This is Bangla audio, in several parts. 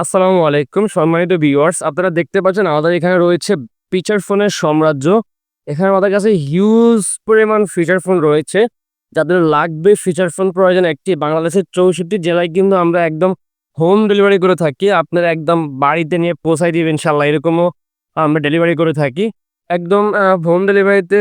আসসালামু আলাইকুম সম্মানিত ভিউয়ার্স আপনারা দেখতে পাচ্ছেন আমাদের এখানে রয়েছে ফিচার ফোনের সাম্রাজ্য। এখানে আমাদের কাছে হিউজ পরিমাণ ফিচার ফোন রয়েছে। যাদের লাগবে ফিচার ফোন প্রয়োজন একটি, বাংলাদেশের চৌষট্টি জেলায় কিন্তু আমরা একদম হোম ডেলিভারি করে থাকি। আপনারা একদম বাড়িতে নিয়ে পৌঁছাই দিবেন ইনশাল্লাহ এরকমও আমরা ডেলিভারি করে থাকি। একদম হোম ডেলিভারিতে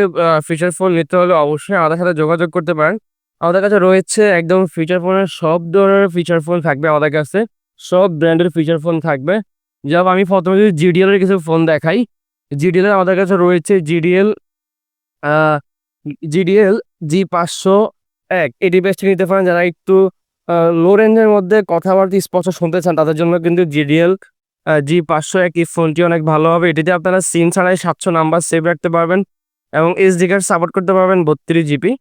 ফিচার ফোন নিতে হলে অবশ্যই আমাদের সাথে যোগাযোগ করতে পারেন। আমাদের কাছে রয়েছে একদম ফিচার ফোনের সব ধরনের ফিচার ফোন থাকবে আমাদের কাছে। সব ব্র্যান্ডের ফিচার ফোন থাকবে। যেমন আমি প্রথমে যদি জিডিএল এর কিছু ফোন দেখাই। জিডিএল এর আমাদের কাছে রয়েছে জিডিএল জিডিএল জি পাঁচশো এক। এই ডিভাইসটি নিতে পারেন যারা একটু লো রেঞ্জের মধ্যে কথাবার্তা, স্পষ্ট শুনতে চান, তাদের জন্য কিন্তু জিডিএল জি পাঁচশো এক এই ফোনটি অনেক ভালো হবে। এটিতে আপনারা সিম ছাড়াই সাতশো নাম্বার সেভ রাখতে পারবেন এবং এসডি কার্ড সাপোর্ট করতে পারবেন বত্রিশ জিবি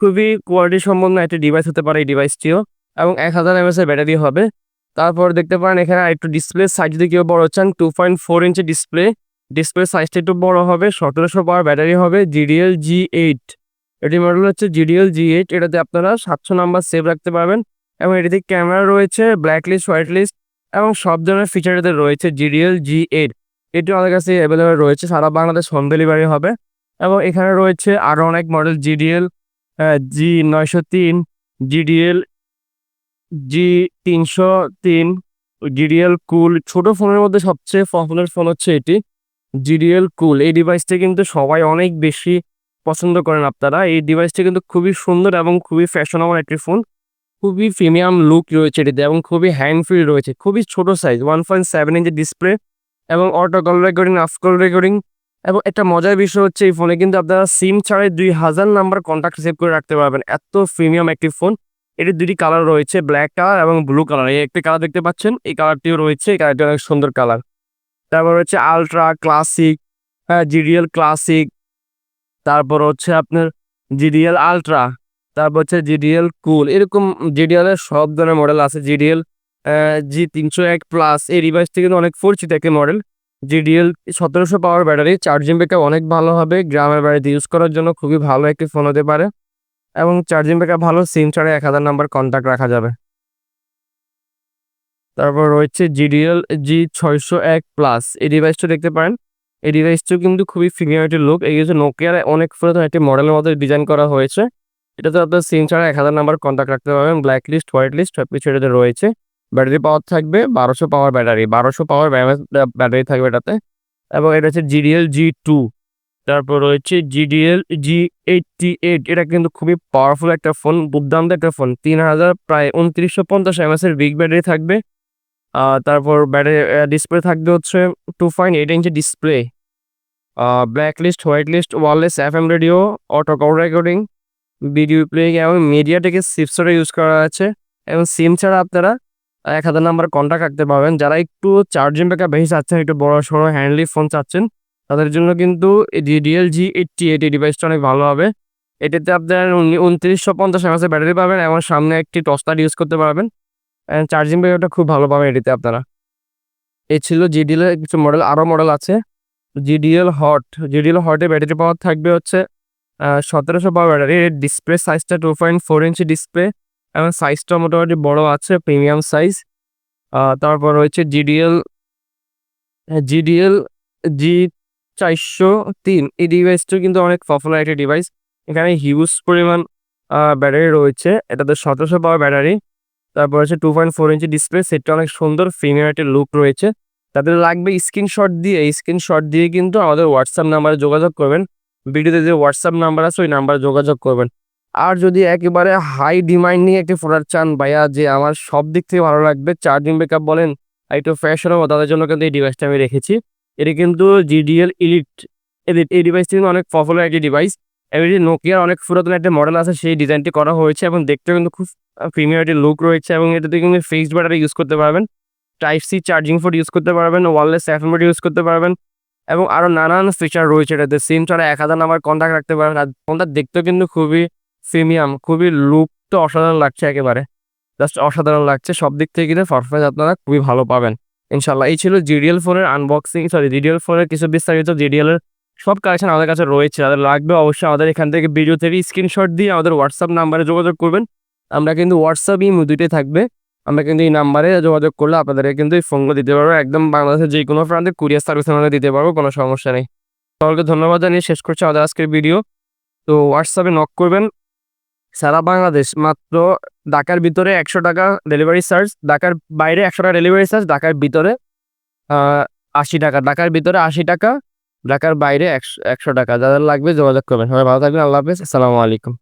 খুবই কোয়ালিটি সম্পন্ন একটি ডিভাইস হতে পারে এই ডিভাইসটিও এবং এক হাজার এমএস এর ব্যাটারি হবে। তারপর দেখতে পারেন এখানে একটু ডিসপ্লে সাইজ যদি কেউ বড় চান two point four inch display display সাইজটা একটু বড় হবে, সতেরোশো পাওয়ার ব্যাটারি হবে জিডিএল জি এইট এটি মডেল হচ্ছে জিডিএল জি এইট এটাতে আপনারা সাতশো নাম্বার সেভ রাখতে পারবেন। এবং এটিতে ক্যামেরা রয়েছে ব্ল্যাক লিস্ট হোয়াইট লিস্ট এবং সব ধরনের ফিচার এতে রয়েছে জিডিএল জি এইট এটি আমাদের কাছে অ্যাভেলেবেল রয়েছে, সারা বাংলাদেশ হোম ডেলিভারি হবে। এবং এখানে রয়েছে আরও অনেক মডেল জিডিএল জি নয়শো তিন জিডিএল জি, তিনশো তিন জিডিএল কুল ছোট ফোনের মধ্যে সবচেয়ে পপুলার ফোন হচ্ছে এটি জিডিএল কুল এই ডিভাইসটি কিন্তু সবাই অনেক বেশি পছন্দ করেন আপনারা। এই ডিভাইসটি কিন্তু খুবই সুন্দর এবং খুবই ফ্যাশনেবল একটি ফোন খুবই প্রিমিয়াম লুক রয়েছে এটিতে এবং খুবই হ্যান্ড ফ্রি রয়েছে। খুবই ছোট size one point seven inch display এবং auto call recording of call recording এবং একটা মজার বিষয় হচ্ছে এই ফোনে কিন্তু আপনারা সিম ছাড়াই দুই হাজার নাম্বার কন্ট্যাক্ট সেভ করে রাখতে পারবেন। এত প্রিমিয়াম একটি ফোন এটির দুটি কালার রয়েছে ব্ল্যাক কালার এবং ব্লু কালার এই একটি কালার দেখতে পাচ্ছেন, এই কালারটিও রয়েছে, এই কালারটি অনেক সুন্দর কালার তারপর রয়েছে আলট্রা ক্লাসিক হ্যাঁ জিডিএল ক্লাসিক তারপর হচ্ছে আপনার জিডিএল আলট্রা তারপর হচ্ছে জিডিএল কুল এরকম জিডিএল এর সব ধরনের মডেল আছে জিডিএল জি তিনশো এক প্লাস এই ডিভাইসটি কিন্তু অনেক পরিচিত একটি মডেল জিডিএল সতেরোশো পাওয়ার ব্যাটারি চার্জিং ব্যাকআপ অনেক ভালো হবে, গ্রামের বাড়িতে ইউজ করার জন্য খুবই ভালো একটি ফোন হতে পারে। এবং চার্জিং ব্যাকআপ ভালো সিম ছাড়া এক হাজার নাম্বার কন্ট্যাক্ট রাখা যাবে। তারপর রয়েছে জিডিএল জি ছয়শো এক প্লাস এই ডিভাইসটা দেখতে পারেন। এই ডিভাইসটিও কিন্তু খুবই ফিনিয়ারিটির লুক এই হচ্ছে নোকিয়ার অনেক পুরাতন একটি মডেলের মধ্যে ডিজাইন করা হয়েছে। এটাতে আপনার সিম ছাড়া এক হাজার নাম্বার কন্ট্যাক্ট রাখতে পারবেন। ব্ল্যাক লিস্ট হোয়াইট লিস্ট সব কিছু এটাতে রয়েছে। ব্যাটারি পাওয়ার থাকবে বারোশো পাওয়ার ব্যাটারি বারোশো পাওয়ার ব্যাটারি থাকবে এটাতে। এবং এটা হচ্ছে জিডিএল জি টু তারপর রয়েছে জিডিএল জি এইটটি এইট এটা কিন্তু খুবই পাওয়ারফুল একটা ফোন দুর্দান্ত একটা ফোন তিন হাজার প্রায় উনত্রিশশো পঞ্চাশ এমএস এর বিগ ব্যাটারি থাকবে। তারপর ব্যাটারি ডিসপ্লে থাকবে হচ্ছে two point eight inch display black list white list wireless F M radio auto call recording video playing এবং মিডিয়া থেকে সিপসটা ইউজ করা আছে। এবং সিম ছাড়া আপনারা এক হাজার নাম্বার কন্ট্যাক্ট রাখতে পারবেন। যারা একটু চার্জিং ব্যাকআপ বেশি চাচ্ছেন, একটু বড় সড়ো হ্যান্ডলি ফোন চাচ্ছেন তাদের জন্য কিন্তু ডিএল জি এইটটি এইট এই ডিভাইসটা অনেক ভালো হবে। এটাতে আপনার উনত্রিশশো পঞ্চাশ এমএসের ব্যাটারি পাবেন এবং সামনে একটি টস্টার ইউজ করতে পারবেন। অ্যান্ড চার্জিং ব্যাকআপটা খুব ভালো পাবেন এটিতে আপনারা। এ ছিল জিডিএল এর কিছু মডেল আরও মডেল আছে। জিডিএল হট জিডিএল হটে ব্যাটারি পাওয়ার থাকবে হচ্ছে সতেরোশো পাওয়ার ব্যাটারি এর ডিসপ্লে সাইজটা two point four inch display এবং সাইজটা মোটামুটি বড় আছে প্রিমিয়াম সাইজ তারপর রয়েছে জিডিএল জিডিএল জি চারশো তিন। এই ডিভাইসটা কিন্তু অনেক পপুলার একটি ডিভাইস এখানে হিউজ পরিমাণ ব্যাটারি রয়েছে। এটাতে সতেরোশো পাওয়ার ব্যাটারি তারপর হচ্ছে two point four inch display সেটটা অনেক সুন্দর প্রিমিয়ার একটি লুক রয়েছে। তাদের লাগবে স্ক্রিনশট দিয়ে। স্ক্রিনশট দিয়ে কিন্তু আমাদের হোয়াটসঅ্যাপ নাম্বারে যোগাযোগ করবেন। ভিডিওতে যে হোয়াটসঅ্যাপ নাম্বার আছে, ওই নাম্বারে যোগাযোগ করবেন। আর যদি একেবারে হাই ডিমান্ডিং একটি প্রোডাক্ট চান, ভাইয়া, যে আমার সব দিক থেকে ভালো লাগবে চার্জিং ব্যাকআপ বলেন, একটু ফ্যাশনেবল তাদের জন্য কিন্তু এই ডিভাইসটা আমি রেখেছি। এটি কিন্তু জিডিএল ইলিট এদিক এই ডিভাইসটি কিন্তু অনেক পপুলার একটি ডিভাইস এমনি নোকিয়ার অনেক পুরাতন একটা মডেল আছে, সেই ডিজাইনটি করা হয়েছে এবং দেখতে কিন্তু খুব প্রিমিয়ার একটি লুক রয়েছে এবং এটাতে কিন্তু ফিক্সড ব্যাটারি ইউজ করতে পারবেন। Type C charging for use করতে পারবেন ওয়ারলেস এফএমএড ইউজ করতে পারবেন এবং আরও নানান ফিচার রয়েছে এটাতে। সিম ছাড়া এক হাজার নাম্বার কন্ট্যাক্ট রাখতে পারবেন আর ফোনটা দেখতেও কিন্তু খুবই প্রিমিয়াম খুবই লুক তো অসাধারণ লাগছে একেবারে। জাস্ট অসাধারণ লাগছে সব দিক থেকে কিন্তু পারফরমেন্স আপনারা খুবই ভালো পাবেন। ইনশাল্লাহ এই ছিল জিডিএল ফোনের আনবক্সিং সরি জিডিএল ফোনের কিছু বিস্তারিত জিডিএল এর সব কালেকশন আমাদের কাছে রয়েছে। যাদের লাগবে অবশ্যই আমাদের এখান থেকে ভিডিও থেকে স্ক্রিনশট দিয়ে আমাদের হোয়াটসঅ্যাপ নাম্বারে যোগাযোগ করবেন। আমরা কিন্তু হোয়াটসঅ্যাপ ইমো দুইটাই থাকবে। আমরা কিন্তু এই নাম্বারে যোগাযোগ করলে আপনাদেরকে কিন্তু এই ফোনগুলো দিতে পারব। একদম বাংলাদেশের যে কোনো প্রান্তে কুরিয়ার সার্ভিস আমরা দিতে পারব, কোনো সমস্যা নেই। সকলকে ধন্যবাদ জানিয়ে শেষ করছি আমাদের আজকের ভিডিও তো হোয়াটসঅ্যাপে নক করবেন। সারা বাংলাদেশ মাত্র ঢাকার ভিতরে একশো টাকা ডেলিভারি চার্জ ঢাকার বাইরে একশো টাকা ডেলিভারি চার্জ ঢাকার ভিতরে আশি টাকা, ঢাকার ভিতরে আশি টাকা, ঢাকার বাইরে একশো একশো টাকা। যাদের লাগবে যোগাযোগ করবেন। সবাই ভালো থাকবেন, আল্লাহ হাফেজ। আসসালামু আলাইকুম।